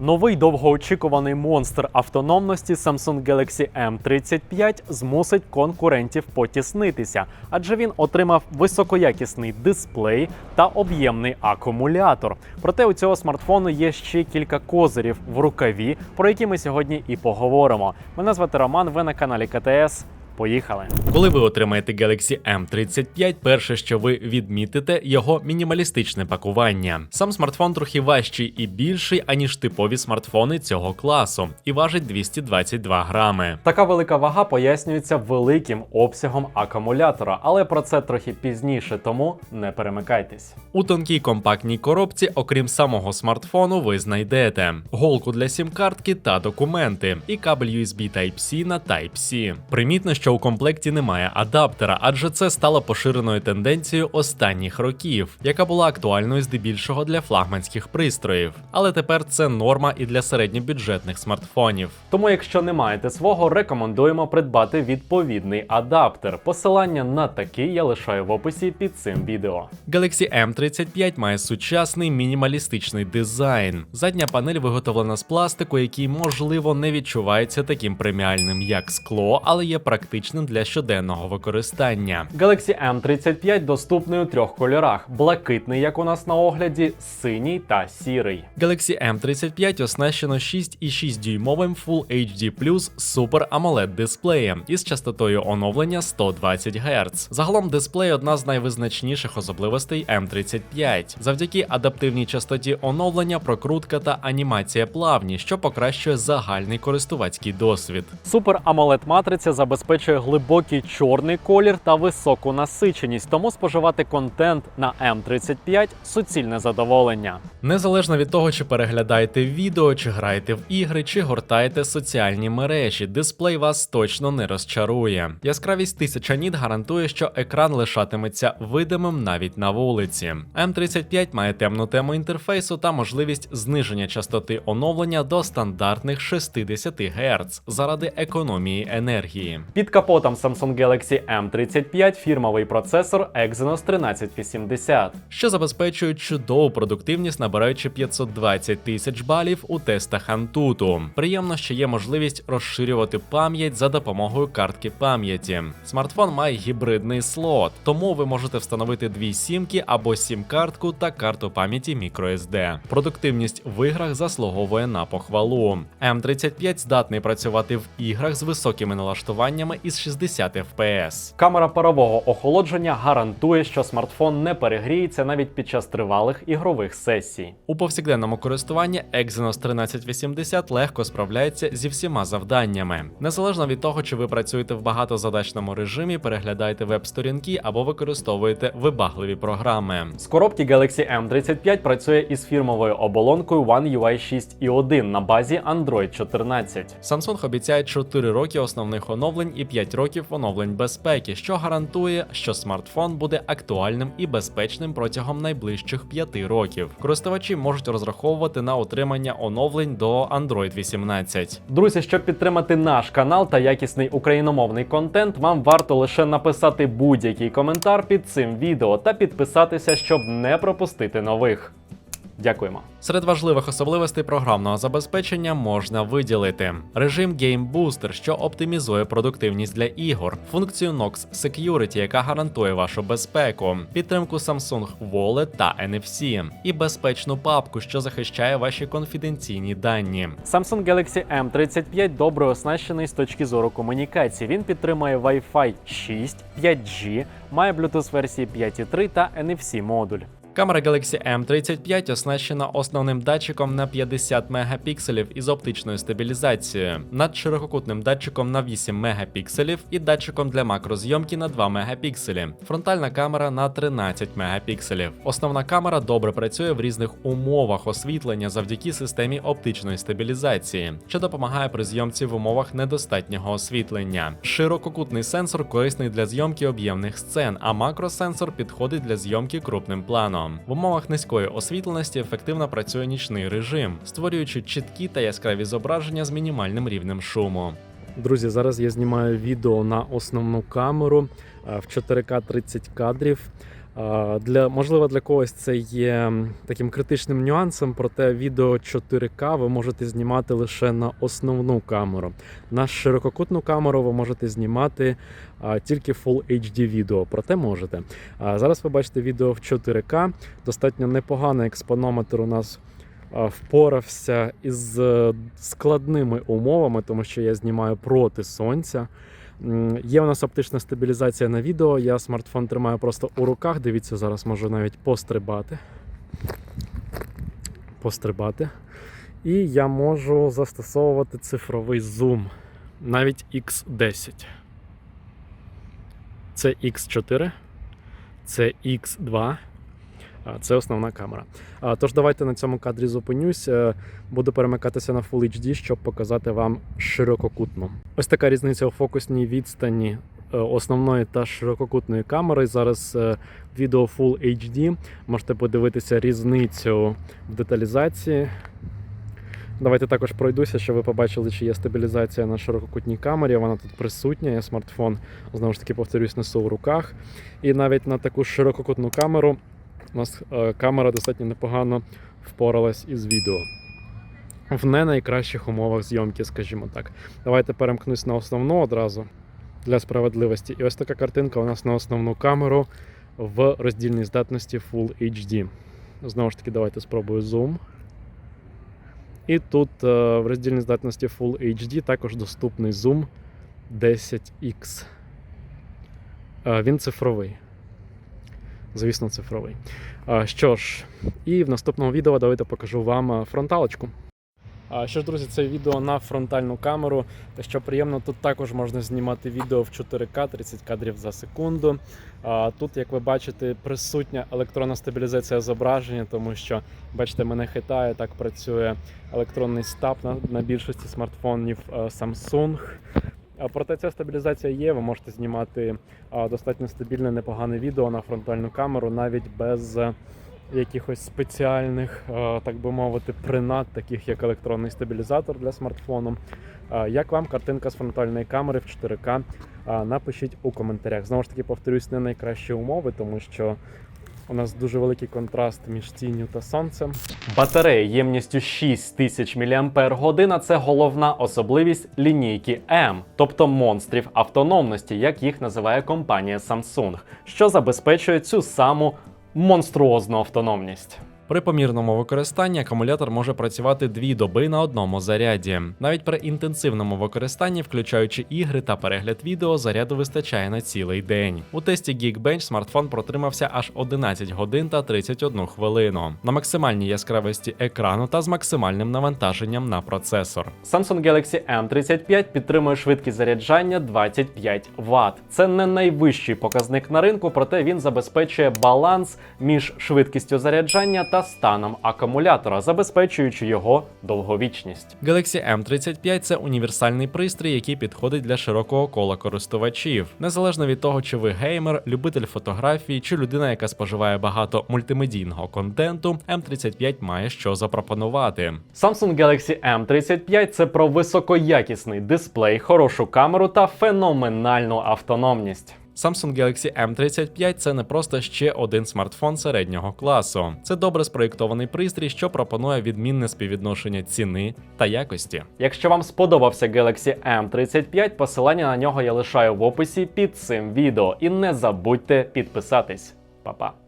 Новий довгоочікуваний монстр автономності Samsung Galaxy M35 змусить конкурентів потіснитися, адже він отримав високоякісний дисплей та об'ємний акумулятор. Проте у цього смартфону є ще кілька козирів в рукаві, про які ми сьогодні і поговоримо. Мене звати Роман. Ви на каналі КТС. Поїхали. Коли ви отримаєте Galaxy M35, перше, що ви відмітите, його мінімалістичне пакування. Сам смартфон трохи важчий і більший, аніж типові смартфони цього класу, і важить 222 грами. Така велика вага пояснюється великим обсягом акумулятора, але про це трохи пізніше, тому не перемикайтесь. У тонкій компактній коробці, окрім самого смартфону, ви знайдете голку для сім-картки та документи, і кабель USB Type-C на Type-C. Примітно, що у комплекті немає адаптера, адже це стало поширеною тенденцією останніх років, яка була актуальною здебільшого для флагманських пристроїв. Але тепер це норма і для середньобюджетних смартфонів. Тому, якщо не маєте свого, рекомендуємо придбати відповідний адаптер. Посилання на такий я лишаю в описі під цим відео. Galaxy M35 має сучасний мінімалістичний дизайн. Задня панель виготовлена з пластику, який можливо не відчувається таким преміальним, як скло, але є практичним для щоденного використання. Galaxy M35 доступний у трьох кольорах: блакитний, як у нас на огляді, синій та сірий. Galaxy M35 оснащено 6,6 дюймовим Full HD Super AMOLED дисплеєм із частотою оновлення 120 Гц. Загалом дисплей одна з найвизначніших особливостей M35. Завдяки адаптивній частоті оновлення, прокрутка та анімація плавні, що покращує загальний користувацький досвід. Super AMOLED матриця забезпечує глибокий чорний колір та високу насиченість, тому споживати контент на M35 суцільне задоволення. Незалежно від того, чи переглядаєте відео, чи граєте в ігри, чи гортаєте соціальні мережі, дисплей вас точно не розчарує. Яскравість 1000 ніт гарантує, що екран лишатиметься видимим навіть на вулиці. M35 має темну тему інтерфейсу та можливість зниження частоти оновлення до стандартних 60 Гц заради економії енергії. Під капотом Samsung Galaxy M35 фірмовий процесор Exynos 1380, що забезпечує чудову продуктивність, набираючи 520 тисяч балів у тестах Antutu. Приємно, що є можливість розширювати пам'ять за допомогою картки пам'яті. Смартфон має гібридний слот, тому ви можете встановити дві сімки або сім-картку та карту пам'яті microSD. Продуктивність в іграх заслуговує на похвалу. M35 здатний працювати в іграх з високими налаштуваннями із 60 FPS. Камера парового охолодження гарантує, що смартфон не перегріється навіть під час тривалих ігрових сесій. У повсякденному користуванні Exynos 1380 легко справляється зі всіма завданнями. Незалежно від того, чи ви працюєте в багатозадачному режимі, переглядаєте веб-сторінки або використовуєте вибагливі програми. З коробки Galaxy M35 працює із фірмовою оболонкою One UI 6.1 на базі Android 14. Samsung обіцяє 4 роки основних оновлень і 5 років оновлень безпеки, що гарантує, що смартфон буде актуальним і безпечним протягом найближчих 5 років. Користувачі можуть розраховувати на отримання оновлень до Android 18. Друзі, щоб підтримати наш канал та якісний україномовний контент, вам варто лише написати будь-який коментар під цим відео та підписатися, щоб не пропустити нових. Дякуємо. Серед важливих особливостей програмного забезпечення можна виділити режим Game Booster, що оптимізує продуктивність для ігор, функцію Nox Security, яка гарантує вашу безпеку, підтримку Samsung Wallet та NFC, і безпечну папку, що захищає ваші конфіденційні дані. Samsung Galaxy M35 добре оснащений з точки зору комунікації. Він підтримує Wi-Fi 6, 5G, має Bluetooth версії 5.3 та NFC модуль. Камера Galaxy M35 оснащена основним датчиком на 50 мегапікселів із оптичною стабілізацією, надширококутним датчиком на 8 мегапікселів і датчиком для макрозйомки на 2 мегапікселі. Фронтальна камера на 13 мегапікселів. Основна камера добре працює в різних умовах освітлення завдяки системі оптичної стабілізації, що допомагає при зйомці в умовах недостатнього освітлення. Ширококутний сенсор корисний для зйомки об'ємних сцен, а макросенсор підходить для зйомки крупним планом. В умовах низької освітленості ефективно працює нічний режим, створюючи чіткі та яскраві зображення з мінімальним рівнем шуму. Друзі, зараз я знімаю відео на основну камеру е, в 4К 30 кадрів. Для, можливо, для когось це є таким критичним нюансом, проте відео 4К ви можете знімати лише на основну камеру. На ширококутну камеру ви можете знімати тільки Full HD відео, проте можете. Зараз ви бачите відео в 4К. Достатньо непоганий експонометр у нас впорався із е, складними умовами, тому що я знімаю проти сонця. Є у нас оптична стабілізація на відео. Я смартфон тримаю просто у руках. Дивіться, зараз можу навіть пострибати. Пострибати. І я можу застосовувати цифровий зум. Навіть X10. Це X4, це X2. Це основна камера. Тож давайте на цьому кадрі зупинюсь. Е, Буду перемикатися на Full HD, щоб показати вам ширококутну. Ось така різниця у фокусній відстані е, основної та ширококутної камери. Зараз е, відео Full HD. Можете подивитися різницю в деталізації. Давайте також пройдуся, щоб ви побачили, чи є стабілізація на ширококутній камері. Вона тут присутня. Я смартфон знову ж таки повторюсь, несу в руках. І навіть на таку ширококутну камеру у нас е, камера достатньо непогано впоралась із відео. В не найкращих умовах зйомки, скажімо так. Давайте перемкнусь на основну одразу для справедливості. І ось така картинка у нас на основну камеру в роздільній здатності Full HD. Знову ж таки, давайте спробую зум. І тут е, в роздільній здатності Full HD також доступний зум 10X. Е, Він цифровий. Звісно, цифровий. Що ж, і в наступному відео давайте покажу вам е, фронталочку. Що ж, друзі, це відео на фронтальну камеру. Та що приємно, тут також можна знімати відео в 4К 30 кадрів за секунду. Тут, як ви бачите, присутня електронна стабілізація зображення, тому що, бачите, мене хитає, так працює електронний стаб на, на більшості смартфонів е, Samsung. Проте ця стабілізація є. Ви можете знімати достатньо стабільне, непогане відео на фронтальну камеру, навіть без якихось спеціальних, так би мовити, принад, таких як електронний стабілізатор для смартфону. Як вам картинка з фронтальної камери в 4К? Напишіть у коментарях. Знову ж таки, повторюсь, не найкращі умови, тому що у нас дуже великий контраст між тінню та сонцем. Батарея ємністю 6000 мАч – це головна особливість лінійки M, тобто монстрів автономності, як їх називає компанія Samsung, що забезпечує цю саму монструозну автономність. При помірному використанні акумулятор може працювати дві доби на одному заряді. Навіть при інтенсивному використанні, включаючи ігри та перегляд відео, заряду вистачає на цілий день. У тесті Geekbench смартфон протримався аж 11 годин та 31 хвилину на максимальній яскравості екрану та з максимальним навантаженням на процесор. Samsung Galaxy M35 підтримує швидкість заряджання 25 Вт. Це не найвищий показник на ринку, проте він забезпечує баланс між швидкістю заряджання та станом акумулятора, забезпечуючи його довговічність. Galaxy M35 це універсальний пристрій, який підходить для широкого кола користувачів, незалежно від того, чи ви геймер, любитель фотографії чи людина, яка споживає багато мультимедійного контенту. M35 має що запропонувати. Samsung Galaxy M35 це про високоякісний дисплей, хорошу камеру та феноменальну автономність. Samsung Galaxy M35 це не просто ще один смартфон середнього класу. Це добре спроєктований пристрій, що пропонує відмінне співвідношення ціни та якості. Якщо вам сподобався Galaxy M35, посилання на нього я лишаю в описі під цим відео. І не забудьте підписатись. Па-па!